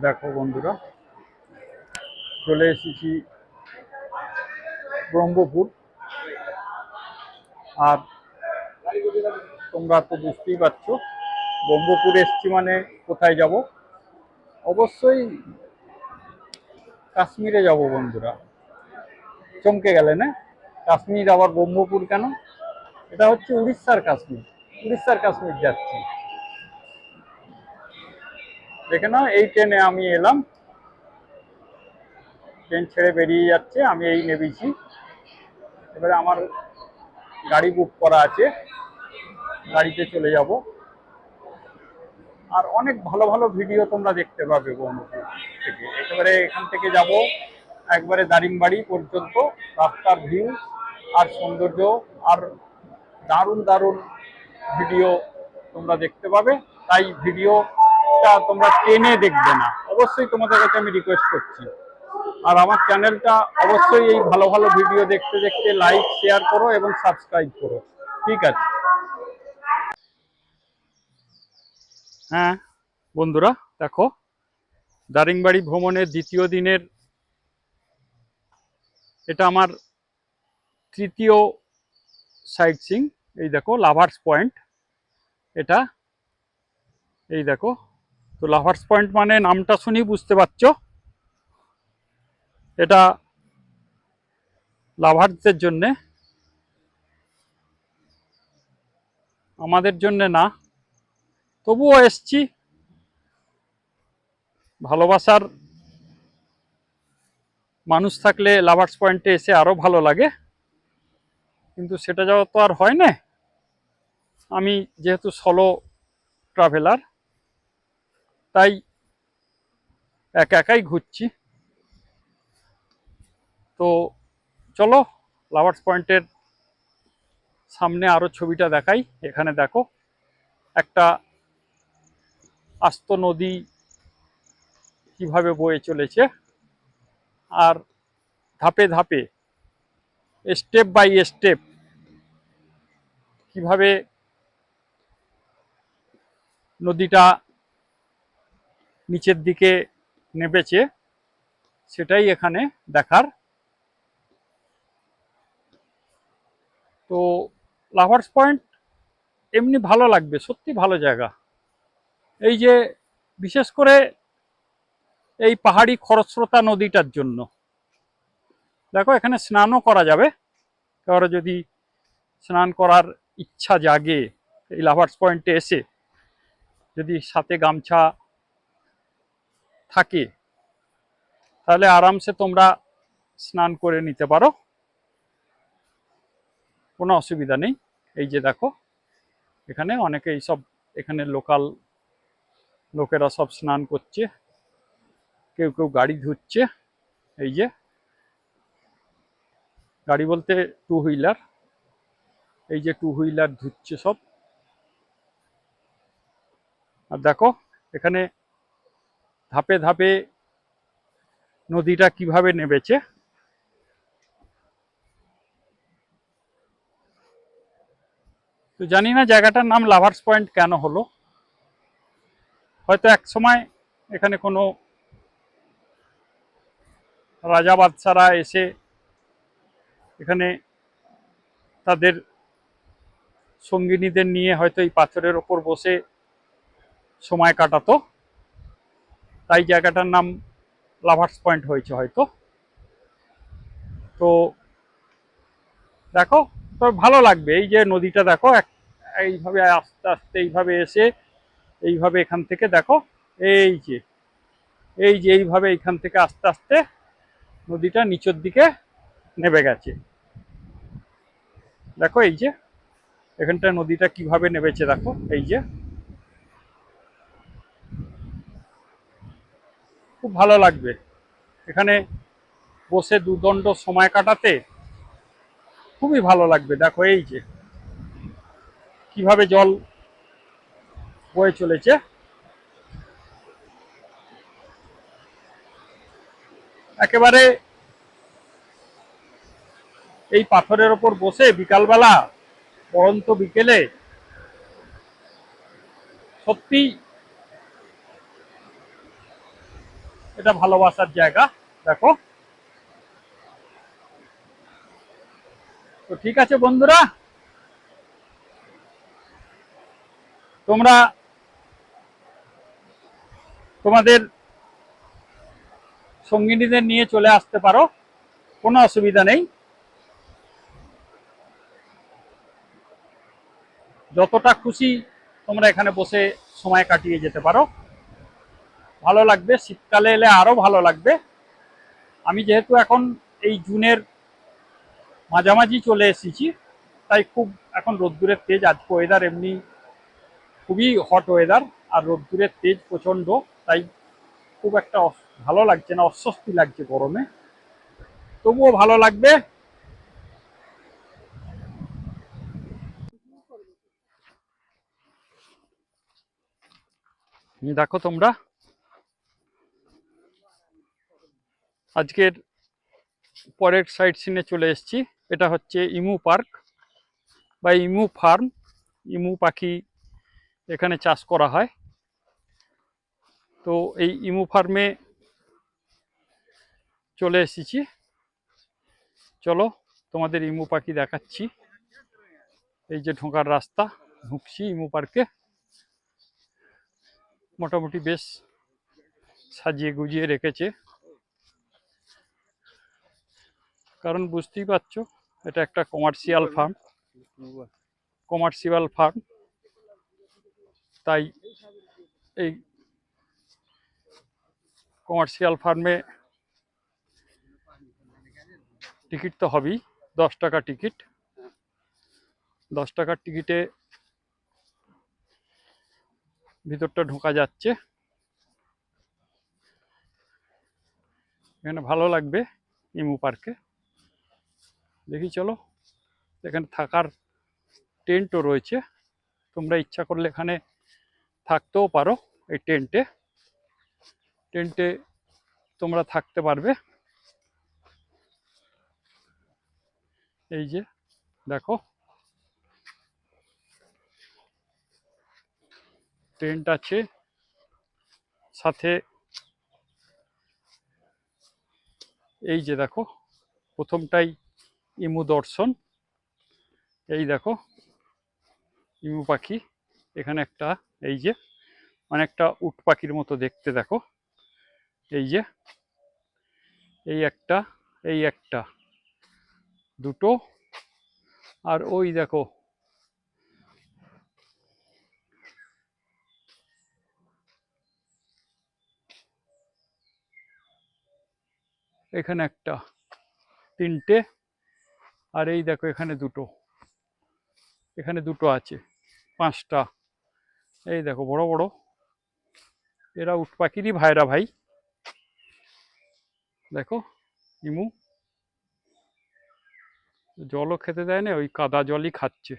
দেখো বন্ধুরা, চলে এসেছি ব্রহ্মপুর। আর তোমরা তো বুঝতেই পারছ, ব্রহ্মপুর এসছি মানে কোথায় যাব? অবশ্যই কাশ্মীরে যাব বন্ধুরা। চমকে গেলে, না? কাশ্মীর আবার ব্রহ্মপুর কেন? এটা হচ্ছে উড়িষ্যার কাশ্মীর। উড়িষ্যার কাশ্মীর যাচ্ছি। দেখে না এই ট্রেনে আমি এলাম। ট্রেন ছেড়ে বেরিয়ে যাচ্ছে, আমি এই নেবেছি এবারে আমার গাড়ি বুক করা আছে, গাড়িতে চলে যাব। আর অনেক ভালো ভালো ভিডিও তোমরা দেখতে পাবে বন্ধুপুর থেকে একেবারে এখান থেকে যাব, একবারে দারিংবাড়ি পর্যন্ত, রাস্তার ভিউ আর সৌন্দর্য, আর দারুণ দারুণ ভিডিও তোমরা দেখতে পাবে। তাই ভিডিওটা তোমরা টেনে দেখবে না। অবশ্যই তোমাদের কাছে আমি রিকোয়েস্ট করছি। আর আমার চ্যানেলটা অবশ্যই এই ভালো ভালো ভিডিও দেখতে দেখতে লাইক শেয়ার করো এবং সাবস্ক্রাইব করো। ঠিক আছে? হ্যাঁ বন্ধুরা, দেখো, দারিংবাড়ি ভ্রমণের দ্বিতীয় দিনের এটা আমার তৃতীয় সাইট সিং এই দেখো লাভার্স পয়েন্ট এটা, এই দেখো তো লাভার্স পয়েন্ট মানে নামটা শুনেই বুঝতে পারছ। এটা লাভার্সদের জন্যে। আমাদের জন্যে না। তবুও এসছি। ভালোবাসার মানুষ থাকলে লাভার্স পয়েন্টে এসে আরও ভালো লাগে। কিন্তু সেটা যাওয়া তো আর হয় না। আমি যেহেতু সলো ট্রাভেলার তাই একা একাই ঘুরছি। তো চলো লাভার্স পয়েন্টের সামনে আরও ছবিটা দেখাই। এখানে দেখো, একটা আস্ত নদী কীভাবে বয়ে চলেছে। আর ধাপে ধাপে স্টেপ বাই স্টেপ কীভাবে নদীটা নিচের দিকে নেবেছে সেটাই এখানে দেখার। তো লাভার্স পয়েন্ট এমনি ভালো লাগবে, সত্যি ভালো জায়গা। এই যে বিশেষ করে এই পাহাড়ি খরস্রোতা নদীটার জন্য। দেখো, এখানে স্নানও করা যাবে। কারও যদি স্নান করার ইচ্ছা জাগে এই লাভার্স পয়েন্টে এসে, যদি সাথে গামছা থাকে। তাহলে আরামসে তোমরা স্নান করে নিতে পারো। কোনো অসুবিধা নেই। এই যে দেখো, এখানে অনেকে এইসব এখানে লোকাল লোকেরা সব স্নান করছে। কেউ কেউ গাড়ি ধুচ্ছে। এই যে, গাড়ি বলতে টু হুইলার এই যে টু হুইলার ধুচ্ছে সব। আর দেখো, এখানে ধাপে ধাপে নদীটা কীভাবে নেবেছে তো জানি না জায়গাটার নাম লাভার্স পয়েন্ট কেন হলো। হয়তো এক সময় এখানে কোনো রাজা বাদশারা এসে এখানে তাদের সঙ্গিনীদের নিয়ে হয়তো এই পাথরের ওপর বসে সময় কাটাতো। তাই জায়গাটার নাম লাভার্স পয়েন্ট হয়েছে হয়তো। তো দেখো, তো ভালো লাগবে, এই যে নদীটা দেখো এইভাবে আস্তে আস্তে এইভাবে এসে এইভাবে এখান থেকে দেখো, এই যে এই যে এইভাবে এখান থেকে আস্তে আস্তে নদীটা নিচের দিকে নেমে গেছে। দেখো এই যে এখানটা নদীটা কীভাবে নেমেছে দেখো, এই যে। খুব ভালো লাগবে। এখানে বসে দুদণ্ড সময় কাটাতে খুবই ভালো লাগবে। দেখো এই যে, কীভাবে জল বয়ে চলেছে। একেবারে এই পাথরের ওপর বসে বিকালবেলা পরন্ত বিকেলে সত্যি এটা ভালোবাসার জায়গা, দেখো। তো ঠিক আছে বন্ধুরা। তোমরা তোমাদের সঙ্গিনীদের নিয়ে চলে আসতে পারো, কোনো অসুবিধা নেই। যতটা খুশি তোমরা এখানে বসে সময় কাটিয়ে যেতে পারো। ভালো লাগবে, শীতকালে এলে আরও ভালো লাগবে। আমি যেহেতু এখন এই জুনের মাঝামাঝি চলে এসেছি, তাই খুব এখন রোদ্দুরের তেজ, আজকে ওয়েদার এমনি খুবই হট ওয়েদার আর রোদ্দুরের তেজ প্রচণ্ড, তাই খুব একটা ভালো লাগছে না, অস্বস্তি লাগছে গরমে। তবুও ভালো লাগবে। দেখো তোমরা আজকের পরের সাইড সিনে চলে এসেছি। এটা হচ্ছে ইমু পার্ক বা ইমু ফার্ম। ইমু পাখি এখানে চাষ করা হয়। তো এই ইমু ফার্মে চলে এসেছি। চলো তোমাদের ইমু পাখি দেখাচ্ছি। এই যে ঢোকার রাস্তা, ঢুকছি ইমু পার্কে। মোটামুটি বেশ সাজিয়ে গুজিয়ে রেখেছে। কারণ বুঝতেই পারছ, এটা একটা কমার্শিয়াল ফার্ম কমার্শিয়াল ফার্ম তাই এই কমার্শিয়াল ফার্মে টিকিট তো হবেই, দশ টাকা টিকিট দশ টাকার টিকিটে ভিতরটা ঢোকা যাচ্ছে। এখানে ভালো লাগবে ইমু পার্কে দেখি চলো। এখানে থাকার টেন্টও রয়েছে। তোমরা ইচ্ছা করলে এখানে থাকতেও পারো এই টেন্টে। টেন্টে তোমরা থাকতে পারবে। এই যে, দেখো। টেন্ট আছে। সাথে এই যে, দেখো, প্রথমটাই ইমু দর্শন। এই দেখো, ইমু পাখি। এখানে একটা, এই যে, অনেকটা উট পাখির মতো দেখতে দেখো। এই যে, এই একটা এই একটা, দুটো, আর ওই দেখো, এখানে একটা, তিনটে আর এই দেখো এখানে দুটো। এখানে দুটো আছে, পাঁচটা। এই দেখো বড় বড়। এরা উট পাখিরই ভাইরা ভাই। দেখো, ইমু। জলও খেতে দেয় না, ওই কাদা জলই খাচ্ছে।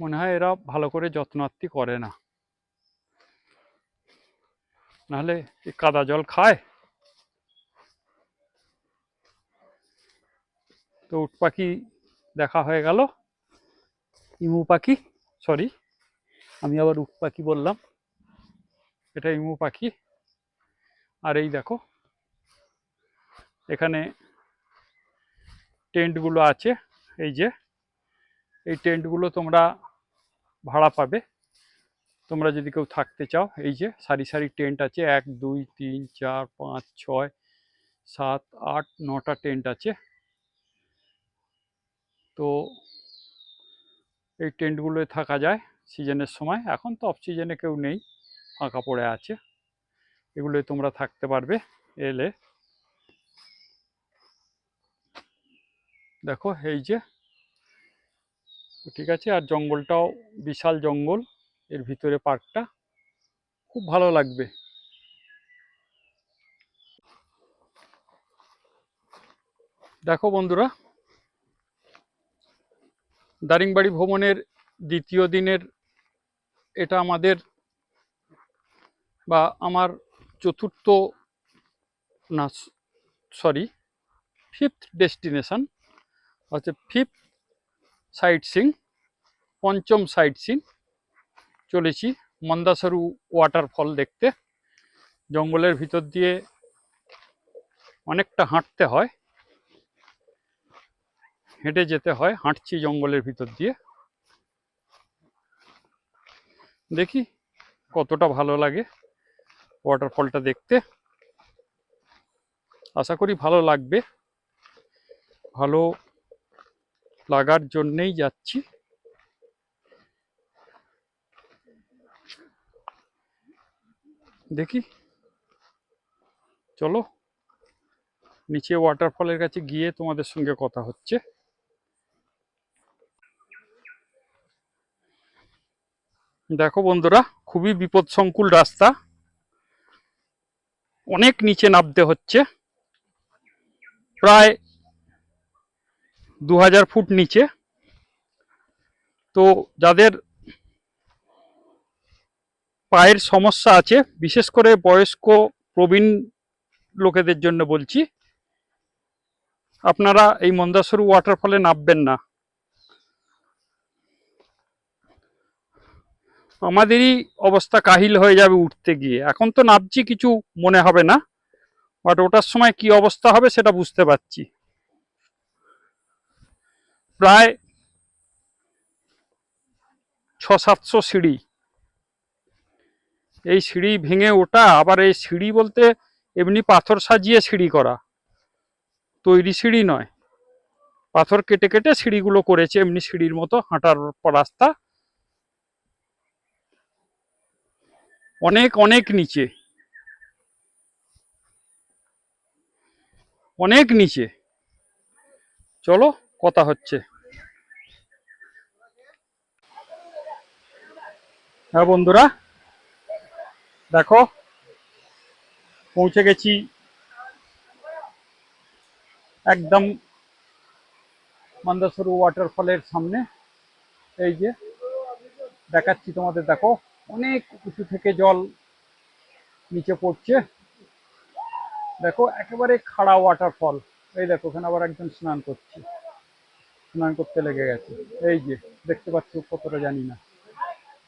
মনে হয় এরা ভালো করে যত্নার্থী করে না। নাহলে এই কাদা জল খায়। তো উট পাখি দেখা হয়ে গেল। ইমু পাখি সরি আমি আবার উট পাখি বললাম। এটা ইমু পাখি। আর এই দেখো, এখানে টেন্টগুলো আছে। এই যে, এই টেন্টগুলো তোমরা ভাড়া পাবে। তোমরা যদি কেউ থাকতে চাও, এই যে সারি সারি টেন্ট আছে। এক, দুই, তিন, চার, পাঁচ, ছয়, সাত, আট, নটা টেন্ট আছে। তো এই টেন্টগুলোয় থাকা যায় সিজনের সময়। এখন তো অফ সিজনে কেউ নেই, ফাঁকা পড়ে আছে। এগুলোয় তোমরা থাকতে পারবে এলে। দেখো, এই যে। ঠিক আছে, আর জঙ্গলটাও বিশাল জঙ্গল, এর ভিতরে পার্কটা। খুব ভালো লাগবে। দেখো বন্ধুরা দারিংবাড়ি ভ্রমণের দ্বিতীয় দিনের এটা আমাদের বা আমার চতুর্থ না সরি ফিফথ ডেস্টিনেশন হচ্ছে ফিফথ সাইট সিং পঞ্চম সাইট সিং চলেছি মন্দাসরু ওয়াটারফল দেখতে। জঙ্গলের ভিতর দিয়ে অনেকটা হাঁটতে হয়। হেঁটে যেতে হয়, হাঁটছি জঙ্গলের ভিতর দিয়ে। দেখি কতটা ভালো লাগে ওয়াটারফলটা দেখতে। আশা করি ভালো লাগবে। ভালো লাগার জন্যেই যাচ্ছি। দেখি, চলো, নিচে ওয়াটারফলের কাছে গিয়ে তোমাদের সঙ্গে কথা হচ্ছে। দেখো বন্ধুরা, খুবই বিপদসংকুল রাস্তা। অনেক নিচে নামতে হচ্ছে। প্রায় দু হাজার ফুট নিচে। তো যাদের পায়ের সমস্যা আছে, বিশেষ করে বয়স্ক প্রবীণ লোকেদের জন্য বলছি, আপনারা এই মন্দাসরু ওয়াটারফলে নামবেন না। আমাদেরই অবস্থা কাহিল হয়ে যাবে উঠতে গিয়ে। এখন তো নামছি কিছু মনে হবে না বাট ওটার সময় কি অবস্থা হবে সেটা বুঝতে পারছি। প্রায় ছ সাতশো সিঁড়ি। এই সিঁড়ি ভেঙে ওঠা আবার এই সিঁড়ি বলতে এমনি পাথর সাজিয়ে সিঁড়ি করা। তৈরি সিঁড়ি নয়। পাথর কেটে কেটে সিঁড়িগুলো করেছে, এমনি সিঁড়ির মতো হাঁটার রাস্তা। অনেক অনেক নিচে। অনেক নিচে। চলো, কথা হচ্ছে। হ্যাঁ বন্ধুরা। দেখো, পৌঁছে গেছি। একদম মন্দাসরু ওয়াটারফলের সামনে। এই যে, দেখাচ্ছি তোমাদের, দেখো। অনেক উঁচু থেকে জল নিচে পড়ছে। দেখো, একেবারে খাড়া ওয়াটারফল এই দেখো ওখানে আবার একজন স্নান করছে। স্নান করতে লেগে গেছে। এই যে, দেখতে পাচ্ছ কতটা জানি না।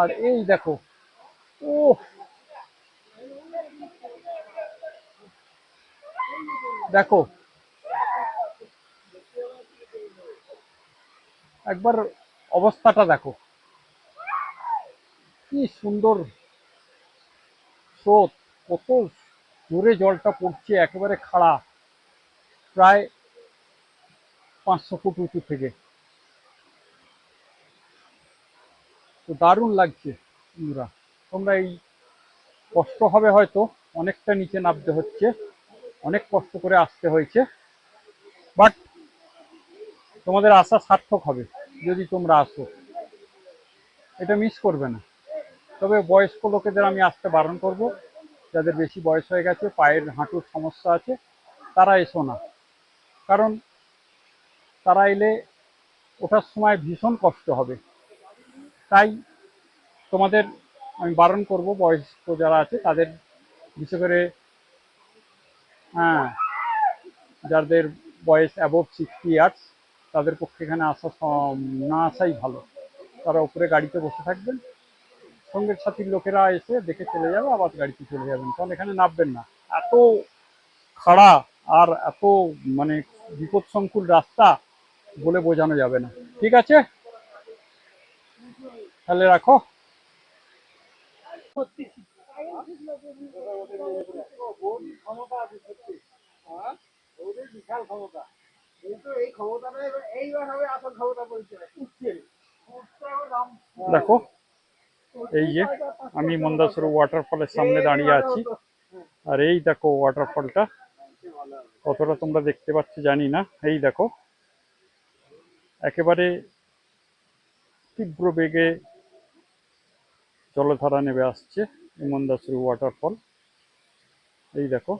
আর এই দেখো ও দেখো, একবার অবস্থাটা দেখো। কি সুন্দর স্রোত, কত জোরে জলটা পড়ছে, একেবারে খাড়া, প্রায় পাঁচশো ফুট উঁচু থেকে। তো দারুণ লাগছে বন্ধুরা। তোমরা এই কষ্ট হবে হয়তো, অনেকটা নিচে নামতে হচ্ছে, অনেক কষ্ট করে আসতে হয়েছে, বাট তোমাদের আশা সার্থক হবে, যদি তোমরা আসো। এটা মিস করবে না। তবে বয়স্ক লোকেদের আমি আসতে বারণ করব। যাদের বেশি বয়স হয়ে গেছে, পায়ের হাঁটুর সমস্যা আছে, তারা এসো না। কারণ তারা এলে ওঠার সময় ভীষণ কষ্ট হবে। তাই তোমাদের আমি বারণ করব, বয়স্ক যারা আছে, তাদের বিশেষ করে হ্যাঁ যাদের বয়স অ্যাবভ সিক্সটি ইয়ার্স তাদের পক্ষে এখানে আসা না আসাই ভালো। তারা উপরে গাড়িতে বসে থাকবেন। সঙ্গের সাথীর লোকেরা এসে দেখে চলে যাবে, আবার গাড়িতে চলে যাবেন। কারণ এখানে নামবেন না। এত খাড়া আর এত মানে বিপদসংকুল রাস্তা বলে বোঝানো যাবে না। ঠিক আছে? তাহলে রাখো। ক্ষমতা ক্ষমতা দেখো এই যে, আমি মন্দাসরু ওয়াটারফলের সামনে দাঁড়িয়ে আছি। আর এই দেখো ওয়াটারফলটা কতটা তোমরা দেখতে পাচ্ছ জানি না। এই দেখো, একেবারে তীব্র বেগে জলধারা নেমে আসছে মন্দাসরু ওয়াটারফল এই দেখো,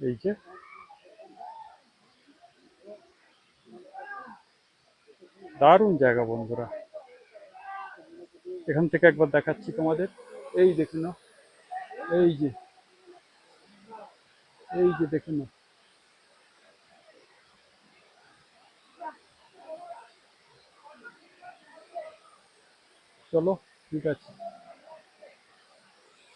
এই যে, দারুণ জায়গা বন্ধুরা। এখান থেকে একবার দেখাচ্ছি তোমাদের। এই দেখে নাও। এই যে। এই যে দেখে নাও। চলো, ঠিক আছে।